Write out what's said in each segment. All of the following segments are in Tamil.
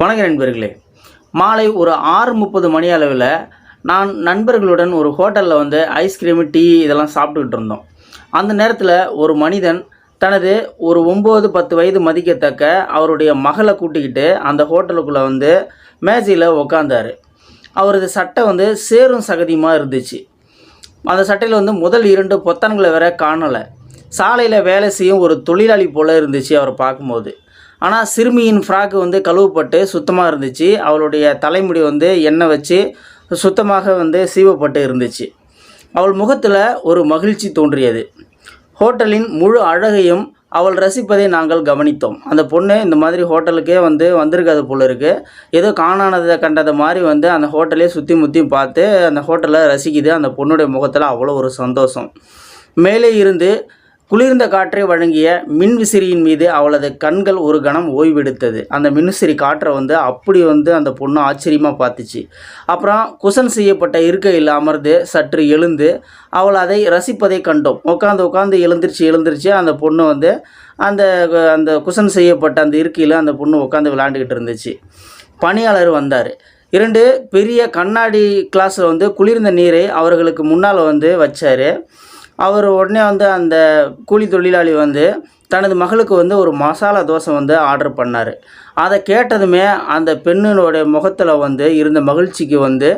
வணக்கம் நண்பர்களே மாலை ஒரு ஆறு முப்பது மணி அளவில் நான் நண்பர்களுடன் ஒரு ஹோட்டலில் வந்து ஐஸ்கிரீமு டீ இதெல்லாம் சாப்பிட்டுக்கிட்டு இருந்தோம். அந்த நேரத்தில் ஒரு மனிதன் தனது ஒரு ஒம்பது பத்து வயது மதிக்கத்தக்க அவருடைய மகளை கூட்டிக்கிட்டு அந்த ஹோட்டலுக்குள்ளே வந்து மேஜையில் உக்காந்தார். அவரது சட்டை வந்து சேரும் சகதியுமாக இருந்துச்சு. அந்த சட்டையில் வந்து முதல் இரண்டு பொத்தான்களை வேற காணலை. சாலையில் வேலை செய்யும் ஒரு தொழிலாளி போல் இருந்துச்சு அவரை பார்க்கும்போது. ஆனால் சிறுமியின் ஃப்ராக்கு வந்து கழுவப்பட்டு சுத்தமாக இருந்துச்சு. அவளுடைய தலைமுடி வந்து எண்ணெய் வச்சு சுத்தமாக வந்து சீவப்பட்டு இருந்துச்சு. அவள் முகத்தில் ஒரு மகிழ்ச்சி தோன்றியது. ஹோட்டலின் முழு அழகையும் அவள் ரசிப்பதை நாங்கள் கவனித்தோம். அந்த பொண்ணு இந்த மாதிரி ஹோட்டலுக்கே வந்து வந்திருக்காது போல இருக்குது ஏதோ காணானதை கண்டதை மாதிரி வந்து அந்த ஹோட்டலே சுற்றி முற்றியும் பார்த்து அந்த ஹோட்டலை ரசிக்குது. அந்த பொண்ணுடைய முகத்தில் அவ்வளோ ஒரு சந்தோஷம். மேலே இருந்து குளிர்ந்த காற்றை வழங்கிய மின்விசிறியின் மீது அவளது கண்கள் ஒரு கணம் ஓய்வெடுத்தது. அந்த மின்விசிறி காற்றை வந்து அப்படி வந்து அந்த பொண்ணு ஆச்சரியமாக பார்த்துச்சு. அப்புறம் குசன் செய்யப்பட்ட இருக்கையில் அமர்ந்து சற்று எழுந்து அவள் அதை ரசிப்பதை கண்டோம். உட்காந்து உட்காந்து எழுந்திருச்சு எழுந்திருச்சு அந்த பொண்ணு வந்து அந்த அந்த குசன் செய்யப்பட்ட அந்த இருக்கையில் அந்த பொண்ணு உட்காந்து விளையாண்டுக்கிட்டு இருந்துச்சு. பணியாளர் வந்தார். இரண்டு பெரிய கண்ணாடி கிளாஸில் வந்து குளிர்ந்த நீரை அவர்களுக்கு முன்னால் வந்து வச்சார். அவர் உடனே வந்து அந்த கூலி தொழிலாளி வந்து தனது மகளுக்கு வந்து ஒரு மசாலா தோசை வந்து ஆர்டர் பண்ணார். அதை கேட்டதுமே அந்த பெண்ணினுடைய முகத்தில் வந்து இருந்த மகிழ்ச்சிக்கு வந்து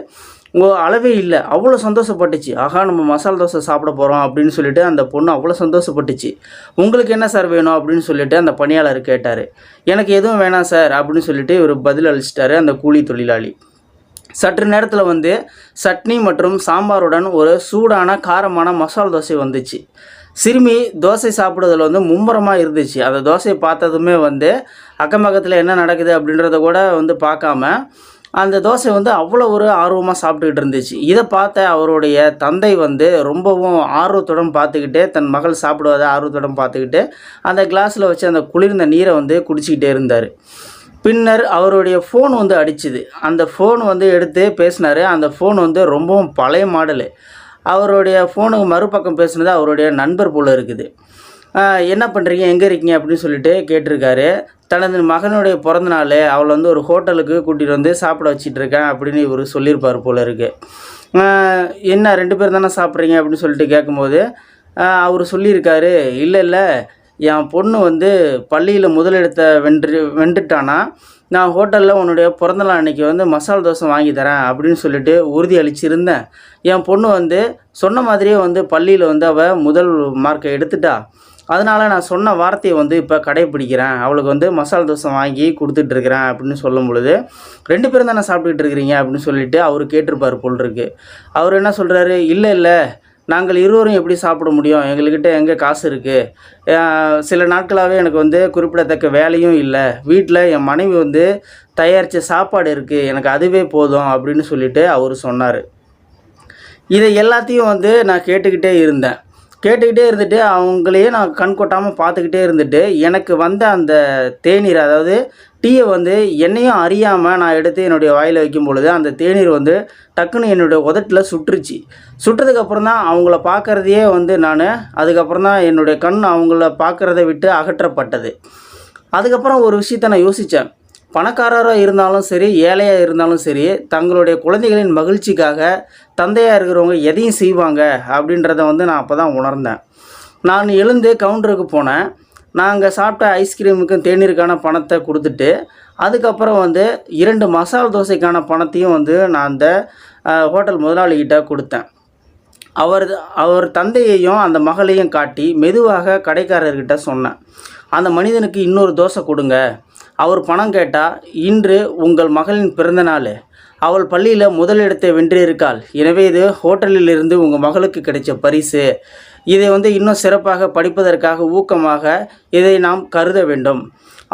ஓ அளவே இல்லை. அவ்வளோ சந்தோஷப்பட்டுச்சு. ஆகா நம்ம மசாலா தோசை சாப்பிட போகிறோம் அப்படின்னு சொல்லிட்டு அந்த பொண்ணு அவ்வளோ சந்தோஷப்பட்டுச்சு. உங்களுக்கு என்ன சார் வேணும்? அப்படின்னு சொல்லிட்டு அந்த பணியாளர் கேட்டார். எனக்கு எதுவும் வேணாம் சார் அப்படின்னு சொல்லிட்டு இவர் பதில் அளிச்சிட்டாரு அந்த கூலி தொழிலாளி. சற்று நேரத்தில் வந்து சட்னி மற்றும் சாம்பாருடன் ஒரு சூடான காரமான மசால் தோசை வந்துச்சு. சிறுமி தோசை சாப்பிடுறதுல வந்து மும்முரமாக இருந்துச்சு. அந்த தோசையை பார்த்ததுமே வந்து அக்கம் பக்கத்தில் என்ன நடக்குது அப்படின்றத கூட வந்து பார்க்காம அந்த தோசை வந்து அவ்வளோ ஒரு ஆர்வமாக சாப்பிட்டுக்கிட்டு இருந்துச்சு. இதை பார்த்த அவருடைய தந்தை வந்து ரொம்பவும் ஆர்வத்துடன் பார்த்துக்கிட்டே தன் மகள் சாப்பிடுவதை ஆர்வத்துடன் பார்த்துக்கிட்டு அந்த கிளாஸில் வச்சு அந்த குளிர்ந்த நீரை வந்து குடிச்சிக்கிட்டே இருந்தார். பின்னர் அவருடைய ஃபோன் வந்து அடிச்சுது. அந்த ஃபோன் வந்து எடுத்து பேசினார். அந்த ஃபோன் வந்து ரொம்பவும் பழைய மாடலு அவருடைய ஃபோனுக்கு மறுபக்கம் பேசுனது அவருடைய நண்பர் போல் இருக்குது. என்ன பண்ணுறீங்க எங்கே இருக்கீங்க? அப்படின்னு சொல்லிட்டு கேட்டிருக்காரு. தனது மகனுடைய பிறந்தநாள் அவளை வந்து ஒரு ஹோட்டலுக்கு கூட்டிகிட்டு வந்து சாப்பிட வச்சிட்டு இருக்கேன் அப்படின்னு இவர் சொல்லியிருப்பார் போல இருக்குது என்ன ரெண்டு பேர் தானே சாப்பிட்றீங்க? அப்படின்னு சொல்லிட்டு கேட்கும்போது அவர் சொல்லியிருக்காரு இல்லை இல்லை என் பொண்ணு வந்து பள்ளியில் முதலிடத்தை வென்று வென்றுட்டானா நான் ஹோட்டலில் உன்னுடைய பிறந்தநாள் அன்னைக்கு வந்து மசால் தோசை வாங்கி தரேன் அப்படின்னு சொல்லிட்டு உறுதி அளிச்சிருந்தேன். என் பொண்ணு வந்து சொன்ன மாதிரியே வந்து பள்ளியில் வந்து அவள் முதல் மார்க்கை எடுத்துட்டா. அதனால் நான் சொன்ன வார்த்தையை வந்து இப்போ கடைப்பிடிக்கிறேன். அவளுக்கு வந்து மசால் தோசை வாங்கி கொடுத்துட்ருக்கிறேன் அப்படின்னு சொல்லும் பொழுது ரெண்டு பேரும் தானே சாப்பிட்டுட்டு இருக்கிறீங்க? அப்படின்னு சொல்லிட்டு அவர் கேட்டிருப்பார் போல் இருக்கு. அவர் என்ன சொல்கிறாரு இல்லை இல்லை. நாங்கள் இருவரும் எப்படி சாப்பிட முடியும்? எங்கள்கிட்ட எங்கே காசு இருக்குது சில நாட்களாகவே எனக்கு வந்து குறிப்பிடத்தக்க வேலையும் இல்லை. வீட்டில் என் மனைவி வந்து தயாரித்த சாப்பாடு இருக்குது எனக்கு அதுவே போதும் அப்படின்னு சொல்லிட்டு அவர் சொன்னார். இதை எல்லாத்தையும் வந்து நான் கேட்டுக்கிட்டே இருந்தேன். கேட்டுக்கிட்டே இருந்துட்டு அவங்களையே நான் கண் கொட்டாமல் பார்த்துக்கிட்டே இருந்துட்டு எனக்கு வந்த அந்த தேநீர் அதாவது டீயை வந்து என்னையும் அறியாமல் நான் எடுத்து என்னுடைய வாயில் வைக்கும் பொழுது அந்த தேநீர் வந்து டக்குன்னு என்னுடைய உதட்டில் சுட்டுருச்சு சுட்டதுக்கப்புறம் தான் அவங்கள பார்க்குறதையே வந்து நான் அதுக்கப்புறம் தான் என்னுடைய கண் அவங்கள பார்க்குறத விட்டு அகற்றப்பட்டது. அதுக்கப்புறம் ஒரு விஷயத்த நான் யோசித்தேன் பணக்காரராக இருந்தாலும் சரி ஏழையாக இருந்தாலும் சரி தங்களுடைய குழந்தைகளின் மகிழ்ச்சிக்காக தந்தையாக இருக்கிறவங்க எதையும் செய்வாங்க அப்படின்றத வந்து நான் அப்போ தான் உணர்ந்தேன். நான் எழுந்து கவுண்டருக்கு போனேன். நாங்கள் சாப்பிட்ட ஐஸ்கிரீமுக்கும் தேநீருக்கான பணத்தை கொடுத்துட்டு அதுக்கப்புறம் வந்து இரண்டு மசால் தோசைக்கான பணத்தையும் வந்து நான் அந்த ஹோட்டல் முதலாளிகிட்ட கொடுத்தேன். அவர் அவர் தந்தையையும் அந்த மகளையும் காட்டி மெதுவாக கடைக்காரர்கிட்ட சொன்னேன். அந்த மனிதனுக்கு இன்னொரு தோசை கொடுங்க. அவர் பணம் கேட்டால் இன்று உங்கள் மகளின் பிறந்தநாள் அவள் பள்ளியில் முதலிடத்தை வென்றிருக்காள். எனவே இது ஹோட்டலில் இருந்து உங்கள் மகளுக்கு கிடைச்ச பரிசு. இதை வந்து இன்னும் சிறப்பாக படிப்பதற்காக ஊக்கமாக இதை நாம் கருத வேண்டும்.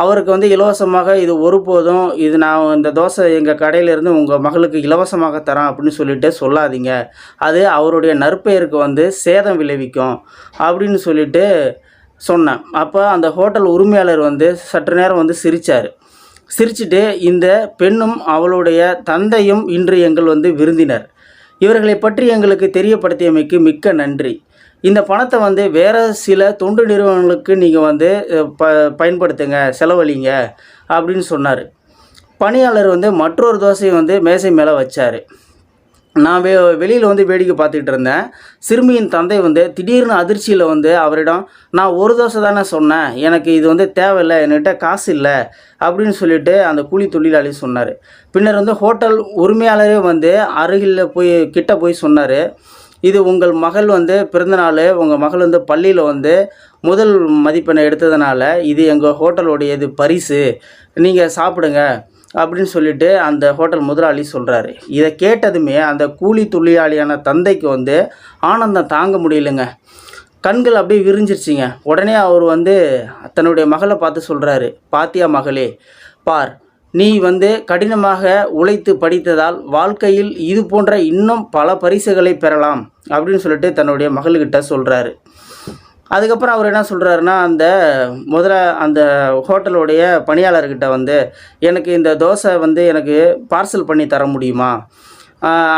அவருக்கு வந்து இலவசமாக இது ஒருபோதும் இது நான் இந்த தோசை எங்கள் கடையிலேருந்து உங்கள் மகளுக்கு இலவசமாக தரேன் அப்படின்னு சொல்லிட்டு சொல்லாதீங்க. அது அவருடைய நற்பெயருக்கு வந்து சேதம் விளைவிக்கும் அப்படின்னு சொல்லிட்டு சொன்னேன். அப்போ அந்த ஹோட்டல் உரிமையாளர் வந்து சற்று நேரம் வந்து சிரித்தார் சிரிச்சுட்டு இந்த பெண்ணும் அவளுடைய தந்தையும் இன்று எங்கள் வந்து விருந்தினர். இவர்களை பற்றி எங்களுக்கு தெரியப்படுத்தியமைக்கு மிக்க நன்றி. இந்த பணத்தை வந்து வேறு சில தொண்டு நிறுவனங்களுக்கு நீங்கள் வந்து ப பயன்படுத்துங்க செலவழிங்க அப்படின்னு சொன்னார். பணியாளர் வந்து மற்றொரு தோசையை வந்து மேசை மேலே வச்சார். நான் வெ வெளியில் வந்து வேடிக்கை பார்த்துக்கிட்டு இருந்தேன். சிறுமியின் தந்தை வந்து திடீர்னு அதிர்ச்சியில் வந்து அவரிடம் நான் ஒரு தோசை தானே சொன்னேன். எனக்கு இது வந்து தேவையில்லை. என்கிட்ட காசு இல்லை. அப்படின்னு சொல்லிட்டு அந்த கூலி தொழிலாளி சொன்னார். பின்னர் வந்து ஹோட்டல் உரிமையாளரே வந்து அருகில் போய் கிட்ட போய் சொன்னார். இது உங்கள் மகள் வந்து பிறந்தநாள் உங்கள் மகள் வந்து பள்ளியில் வந்து முதல் மதிப்பெண்ணை எடுத்ததுனால இது எங்கள் ஹோட்டலுடைய இது பரிசு. நீங்கள் சாப்பிடுங்க அப்படின்னு சொல்லிட்டு அந்த ஹோட்டல் முதலாளி சொல்கிறாரு இதை கேட்டதுமே அந்த கூலி தொழிலாளியான தந்தைக்கு வந்து ஆனந்தம் தாங்க முடியலைங்க. கண்கள் அப்படியே விரிஞ்சிருச்சிங்க. உடனே அவர் வந்து தன்னுடைய மகளை பார்த்து சொல்கிறாரு பாத்தியா மகளே பார் நீ வந்து கடினமாக உழைத்து படித்ததால் வாழ்க்கையில் இது போன்ற இன்னும் பல பரிசுகளை பெறலாம் அப்படின்னு சொல்லிட்டு தன்னுடைய மகள்கிட்ட சொல்கிறாரு அதுக்கப்புறம் அவர் என்ன சொல்கிறாருன்னா அந்த முதல்ல அந்த ஹோட்டலுடைய பணியாளர்கிட்ட வந்து எனக்கு இந்த தோசை வந்து எனக்கு பார்சல் பண்ணி தர முடியுமா?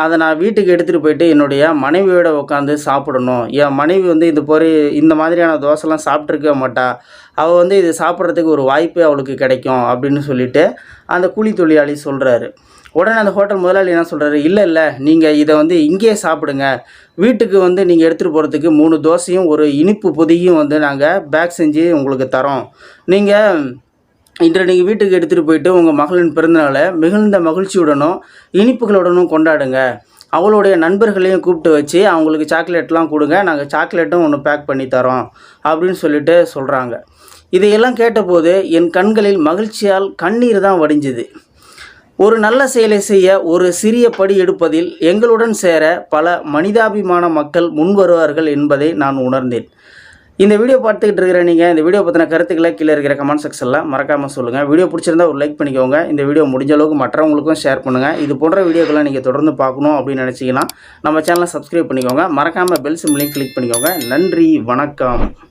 அதை நான் வீட்டுக்கு எடுத்துகிட்டு போயிட்டு என்னுடைய மனைவியோட உட்காந்து சாப்பிடணும். என் மனைவி வந்து இது பொறி இந்த மாதிரியான தோசைலாம் சாப்பிட்ருக்க மாட்டா. அவள் வந்து இது சாப்பிட்றதுக்கு ஒரு வாய்ப்பு அவளுக்கு கிடைக்கும் அப்படின்னு சொல்லிட்டு அந்த கூலி தொழிலாளி சொல்கிறாரு உடனே அந்த ஹோட்டல் முதலாளி என்ன சொல்கிறாரு இல்லை இல்லை நீங்கள் இதை வந்து இங்கேயே சாப்பிடுங்க. வீட்டுக்கு வந்து நீங்கள் எடுத்துகிட்டு போகிறதுக்கு மூணு தோசையும் ஒரு இனிப்பு பொதியும் வந்து நாங்கள் பேக் செஞ்சு உங்களுக்கு தரோம். நீங்கள் இன்று நீங்கள் வீட்டுக்கு எடுத்துகிட்டு போயிட்டு உங்கள் மகளின் பிறந்தநாளை மிகுந்த மகிழ்ச்சியுடனும் இனிப்புகளுடனும் கொண்டாடுங்க. அவளுடைய நண்பர்களையும் கூப்பிட்டு வச்சு அவங்களுக்கு சாக்லேட்லாம் கொடுங்க. நாங்கள் சாக்லேட்டும் ஒன்று பேக் பண்ணி தரோம். அப்படின்னு சொல்லிட்டு சொல்கிறாங்க இதையெல்லாம் கேட்டபோது என் கண்களில் மகிழ்ச்சியால் கண்ணீர் தான் வடிஞ்சுது. ஒரு நல்ல செயலை செய்ய ஒரு சிறிய படி எடுப்பதில் எங்களுடன் சேர பல மனிதாபிமான மக்கள் முன்வருவார்கள் என்பதை நான் உணர்ந்தேன். இந்த வீடியோ பார்த்துக்கிட்டு இருக்கிற நீங்கள் இந்த வீடியோ பற்றின கருத்துக்களை கீழே இருக்கிற கமெண்ட் செக்ஷனில் மறக்காமல் சொல்லுங்கள் வீடியோ பிடிச்சிருந்தா ஒரு லைக் பண்ணிக்கோங்க. இந்த வீடியோ முடிஞ்ச அளவுக்கு மற்றவங்களுக்கும் ஷேர் பண்ணுங்கள் இது போன்ற வீடியோக்களை நீங்கள் தொடர்ந்து பார்க்கணும் அப்படின்னு நினச்சிங்கன்னா நம்ம சேனலை சப்ஸ்கிரைப் பண்ணிக்கோங்க. மறக்காமல் பெல் சிம்லையும் கிளிக் பண்ணிக்கோங்க. நன்றி வணக்கம்.